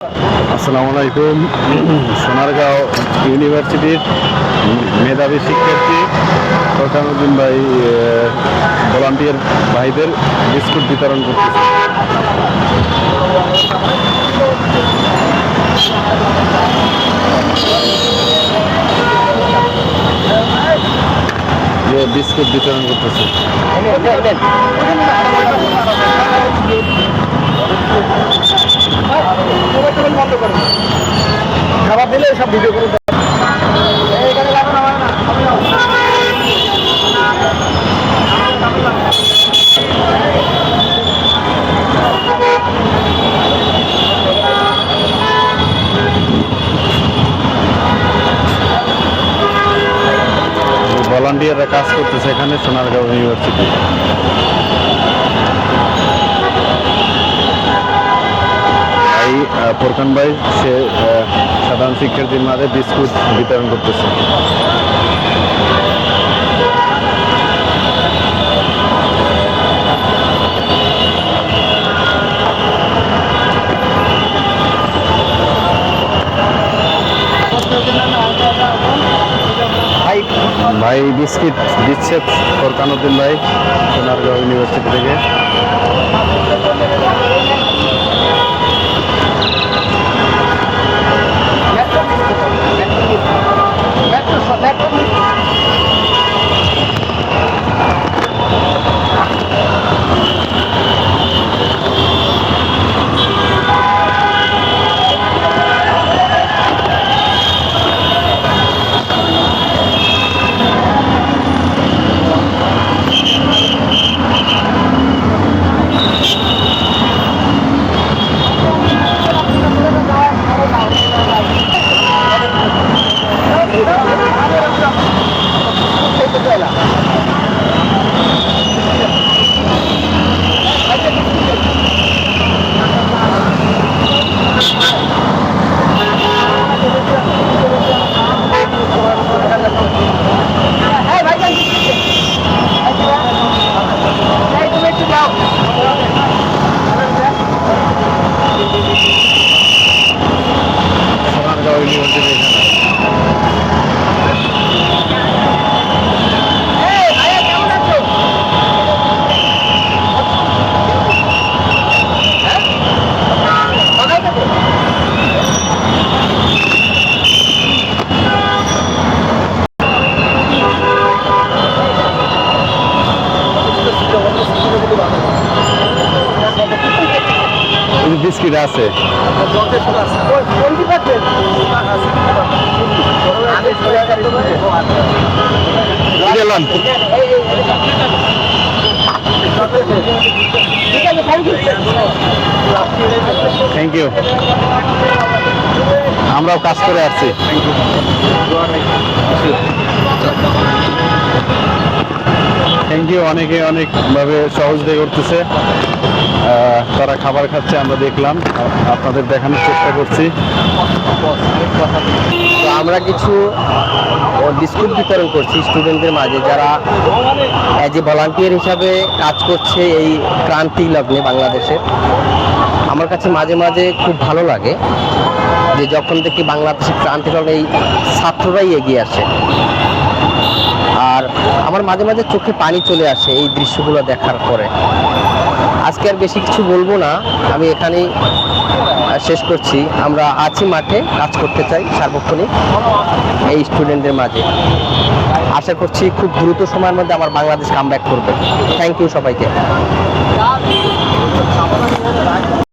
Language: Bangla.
আসসালামু আলাইকুম সোনারগাঁও ইউনিভার্সিটির মেধাবী শিক্ষার্থী ফরকানুদ্দিন ভাই ভলান্টিয়ার ভাইদের বিস্কুট বিতরণ করতেছে। যে বিস্কুট বিতরণ করতেছে। খাবার দিলে সব ভিডিও করে ভলান্টিয়াররা কাজ করতেছে এখানে সোনারগাঁও ইউনিভার্সিটি ফোরকান ভাই সে সাধারণ শিক্ষার্থীর মাঝে বিস্কুট বিতরণ করতেছে। ভাই ভাই বিস্কিট দিচ্ছে ফোরকানুদ্দিন ভাই সোনারগাঁও ইউনিভার্সিটি থেকে। Thank you. বিস্কিট আছে। থ্যাংক ইউ আমরাও কাজ করে আসছি। থ্যাংক ইউ অনেকে অনেকভাবে সহযোগিতা করতেছে তারা খাবার খাচ্ছে, আমরা দেখলাম। আপনাদের দেখানোর চেষ্টা করছি। তো আমরা কিছু বিস্কুট বিতরণ করছি স্টুডেন্টদের মাঝে। যারা অ্যাজ এ ভলান্টিয়ার হিসাবে কাজ করছে এই ক্রান্তি লগ্নে বাংলাদেশে। আমার কাছে মাঝে মাঝে খুব ভালো লাগে যে যখন থেকে বাংলাদেশের ক্রান্তি লগ্নে এই ছাত্ররাই এগিয়ে আসে। আর আমার মাঝে মাঝে চোখে পানি চলে আসে এই দৃশ্যগুলো দেখার পরে। আজকে আর বেশি কিছু বলব না, আমি এখানেই শেষ করছি। আমরা আছি মাঠে, কাজ করতে চাই সার্বক্ষণিক এই স্টুডেন্টদের মাঝে। আশা করছি খুব দ্রুত সময়ের মধ্যে আমার বাংলাদেশ কাম করবে। থ্যাংক ইউ সবাইকে।